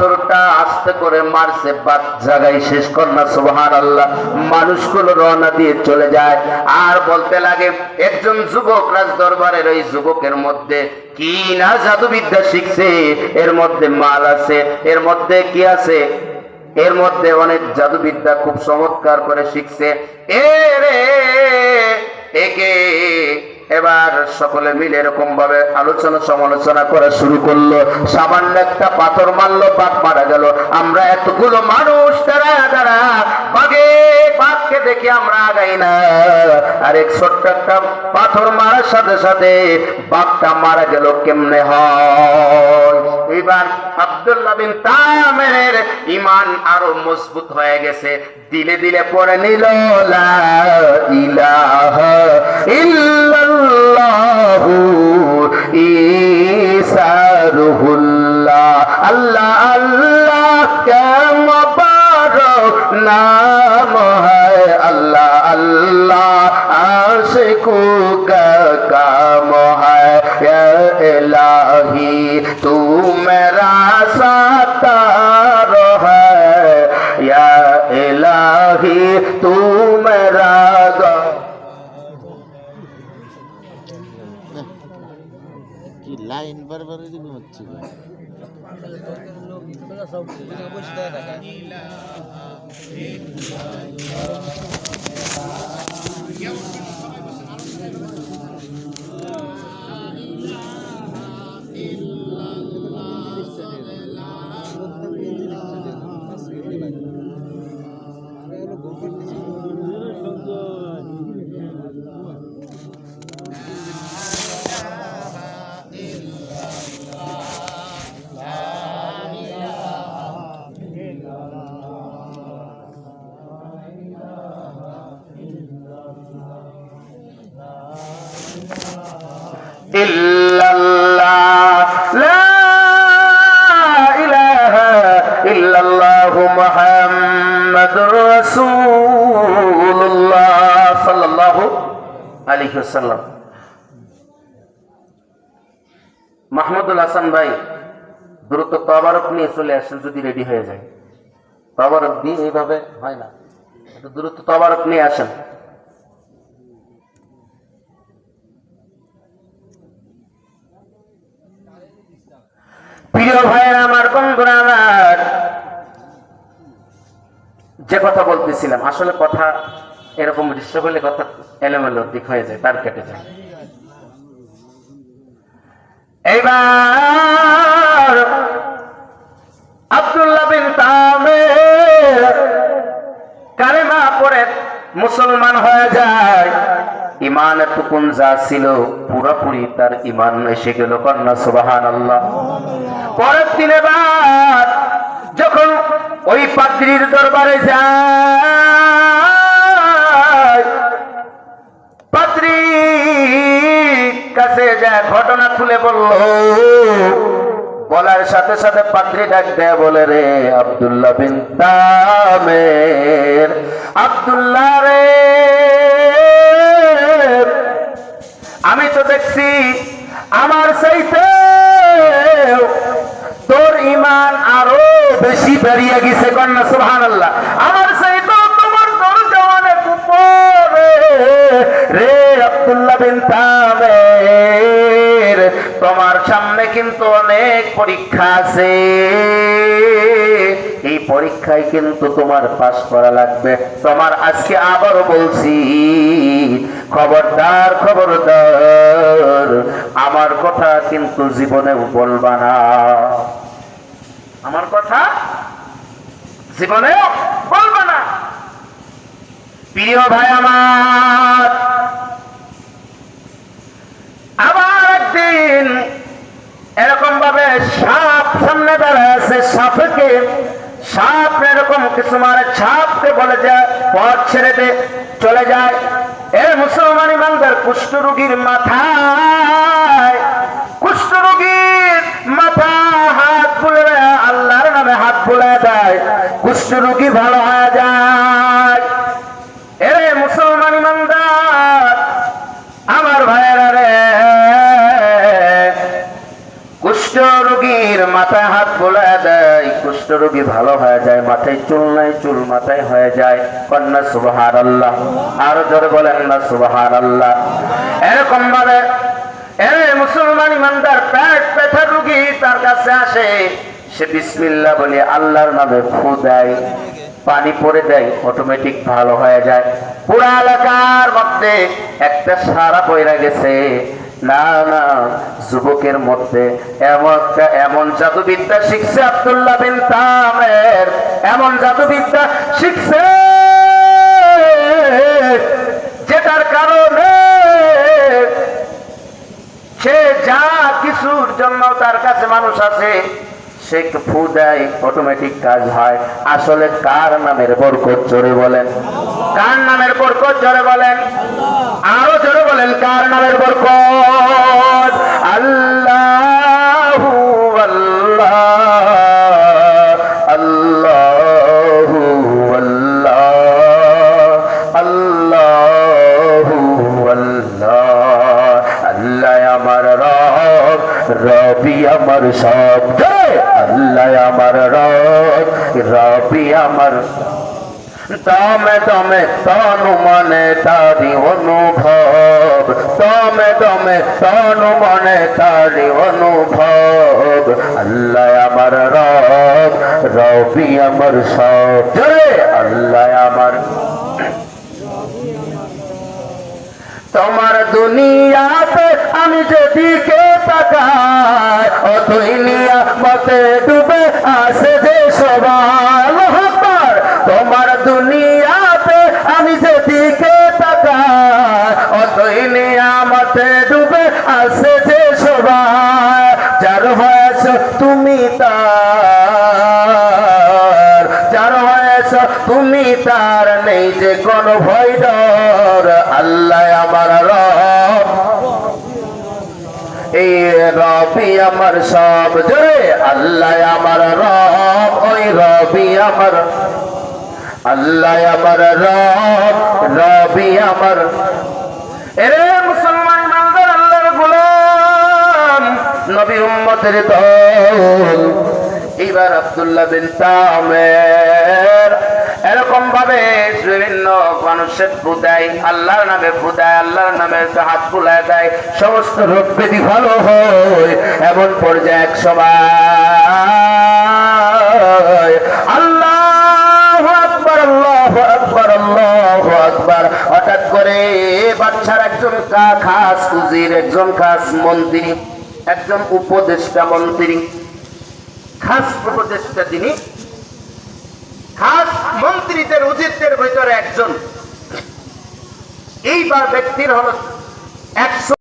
পাথরটা আস্তে করে মারছে, বাদ জায়গায় শেষ কন্যা সুবহান আল্লাহ মানুষগুলো রওনা দিয়ে চলে যায়। আর বলতে লাগে, একজন যুবক রাজ দরবারের ওই যুবকের মধ্যে কি না জাদুবিদ্যা শিখছে, এর মধ্যে মাল আছে, এর মধ্যে কি আছে? এর মধ্যে অনেক জাদুবিদ্যা খুব চমৎকার করে শিখছে। এ রে, একে এবার সকলে মিলে এরকম ভাবে আলোচনা সমালোচনা করা শুরু করল। সামান্য একটা পাথর মারলো, বাঘ মারা গেল। আমরা এতগুলো মানুষ দাঁড়া দাঁড়া বাঘে, বাঘকে দেখে আমরা আগাই না। আর এক ছোট্ট একটা পাথর মারার সাথে সাথে বাঘটা মারা গেল কেমনে হয়? এবার আব্দুল্লাহ বিন তামের ইমান আরও মজবুত হয়ে গেছে। দিলে দিলে পড়ে নিল আল্লাহ আল্লাহ। লাইন বারবার এদিকে হচ্ছে ইল্লাল্লাহ। মাহমুদুল হাসান ভাই, দ্রুত তবারক নিয়ে চলে আসেন যদি রেডি হয়ে যায়। তবারক এইভাবে হয় না। দ্রুত তবারক নিয়ে আসেন। প্রিয় ভাইয়ের আমার বন্ধুরা যে কথা বলতেছিলাম, আসলে কথা এরকম দৃশ্য হলে কথা এলোমেলো দিক হয়ে যায়, তার কেটে যায়। এইবার আব্দুল্লাহ বিন তামের কালেমা পড়ে মুসলমান হয়ে যায়। ইমান এতটুকুন যা ছিল, পুরোপুরি তার ইমান এসে গেল কন্যা সুবাহান আল্লাহ পরের দিনে বাদ যখন ওই পাত্রীর দরবারে যায় পাত্রী কাছে যায়, ঘটনা খুলে বলল, বলার সাথে সাথে পাত্রী ডাক দেয়, বলে, রে আব্দুল্লাহ বিন তামের, আব্দুল্লাহ রে দেখছি। আমার চাইতে তোর ইমান আরও বেশি বেরিয়ে গেছে, কন্যা সুহান আল্লাহ আমার চাইতে তোমার অনেক উপরে রে আব্দুল্লাহ বিন তোমার সামনে কিন্তু অনেক পরীক্ষা আছে। এই পরীক্ষায় কিন্তু তোমার পাশ করা লাগবে। তোমার আজকে আবার বলছি, খবরদার খবরদার, আমার কথা কিন্তু জীবনেও বলবা না। আমার কথা জীবনেও বলবা না। প্রিয় ভাই আমার, আবার একদিন এরকম ভাবে সাপ সামনে দাঁড়ায় আছে, সাপকে সাপ এরকম কিছু মানে সাপকে বলে যায় পথ ছেড়ে দে, চলে যায়। এ মুসলমান কুষ্ঠ রুগীর মাথায় কুষ্ঠ রুগীর মাথা হাত বুলে আল্লাহর নামে হাত ফুলে দেয়। কুষ্ঠ রুগী ভালো হয়ে যায়। মাথায় হাত বোলায় দেয় কুষ্ঠ রোগী ভালো হয়ে যায়, মাথায় চুল নাই, চুল মাথায় হয়ে যায়। কন্যা সুবাহার আল্লাহ আরও জোরে বলেন, না সুবাহার আল্লাহ এরকম ভাবে মুসলমান ইমানদার পেট রুগী তার কাছে আসে, সে বিসমিল্লাহ বলে, আল্লাহর নামে ফু দেয়, পানি পড়ে দেয় অটোমেটিক ভালো হয়ে যায়। পুরা এলাকার মধ্যে একটা সারা পয়রা গেছে। না না, যুবকের মধ্যে এমন এমন জাদুবিদ্যা শিখছে আব্দুল্লাহ বিন তামের। এমন জাদুবিদ্যা শিখছে যেটার কারণে সে যা কিছুর জন্য তার কাছে মানুষ আছে, সে ফু দেয় অটোমেটিক কাজ হয়। আসলে কার নামের বরকত জোরে বলেন? কার নামের বরকত জোরে বলেন? বলেন, কার নামের বরকত? আল্লাহু আল্লাহ আল্লাহু আল্লাহ আল্লাহু আল্লাহ। আমার রব, রবি আমার সব। আল্লাহ আমার রব, রবি আমার তমে তমে তনু মনে তারি অনুভব। তমে তনু মনে তারি অনুভব। আল্লাহ আমার রব, রবি আমার সব। আল্লাহ আমার। তোমার দুনিয়াতে আমি যেদিকে তাকাই অতই নিয়ামতে ডুবে আসে যে সবাই। নিয়ামতে ডুবে আসে যে সবাই যার হয়েছ তুমি তার, যার হয়েছ তুমি তার নেই যে কোনো ভয় ডর। আল্লাহ আমার রব এই রবি আমার সব জোরে। আল্লাহ আমার রব, ওই রবি আমার, আল্লাহ আমার রব, রবি আমার। এরে নবী উম্মতের দল। এইবার আব্দুল্লাহ বিন তামের এরকম ভাবে বিভিন্ন মানুষের ফুদায় আল্লাহর নামে ফুদায় আল্লাহর নামে হাত ফুলায় দেয়, সমস্ত রোগ ব্যাধি ভালো হয়, এমন পর্যায়ে এক সময় আল্লাহ আকবার আল্লাহ আকবার আল্লাহ আকবার। হঠাৎ করে বাচ্চার একজন খাস উজির, একজন খাস মন্ত্রী একজন উপদেষ্টা মন্ত্রী, খাস উপদেষ্টা তিনি, খাস মন্ত্রীদের উচিতের ভিতরে একজন। এইবার ব্যক্তির হল একশো